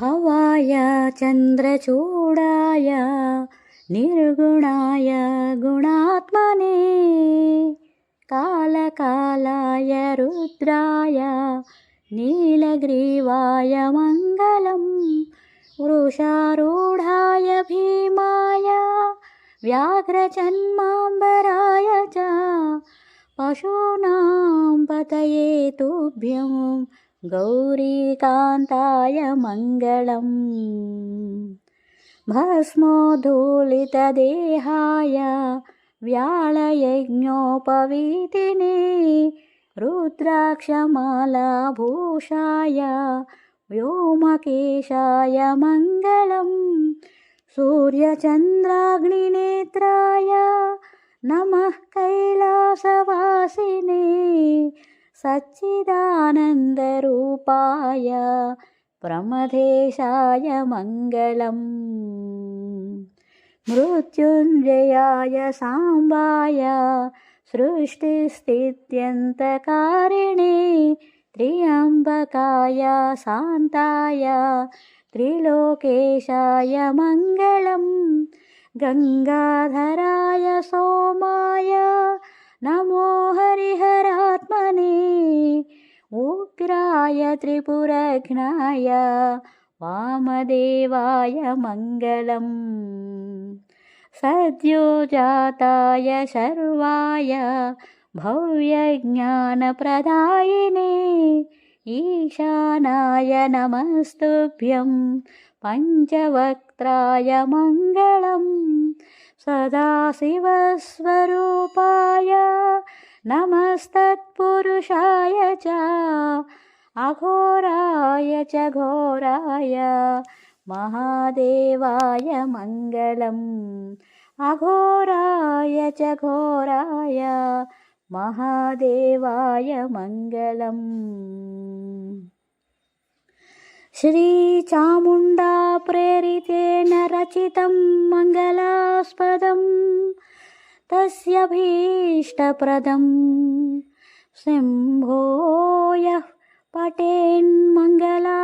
भवाय चन्द्रचूडाय निर्गुणाय गुणात्मने कालकालाय रुद्राय नीलग्रीवाय मङ्गलं वृषारूढाय भीमाय व्याघ्रजन्माम्बराय च पशूनां पतये तुभ्यं गौरीकान्ताय मङ्गलम्। भस्मोद्धूलितदेहाय व्याळयज्ञोपवीतिने रुद्राक्षमालाभूषाय व्योमकेशाय मङ्गलम्। सूर्यचन्द्राग्निनेत्राय नमः कैलासवासिने सच्चिदानन्दरूपाय प्रमथेशाय मङ्गलम्। मृत्युञ्जयाय साम्बाय सृष्टिस्थित्यन्तकारिणे त्र्यम्बकाय शान्ताय त्रिलोकेशाय मङ्गलम्। गङ्गाधराय सोमाय नमो हरिहरात्मने उग्राय त्रिपुरघ्नाय वामदेवाय मङ्गलम्। सद्योजाताय शर्वाय भव्यज्ञानप्रदायिने ईशानाय नमस्तुभ्यं पञ्चवक्त्राय मङ्गलम् सदाशिवस्वरूपाय नमस्तत्पुरुषाय च अघोराय च घोराय महादेवाय मङ्गलम् अघोराय च घोराय महादेवाय मङ्गलम् श्रीचामुण्डा प्रेरितेन रचितं मङ्गलास्पदं तस्य भीष्टप्रदं शम्भो यः பாட்டேன் மங்களா.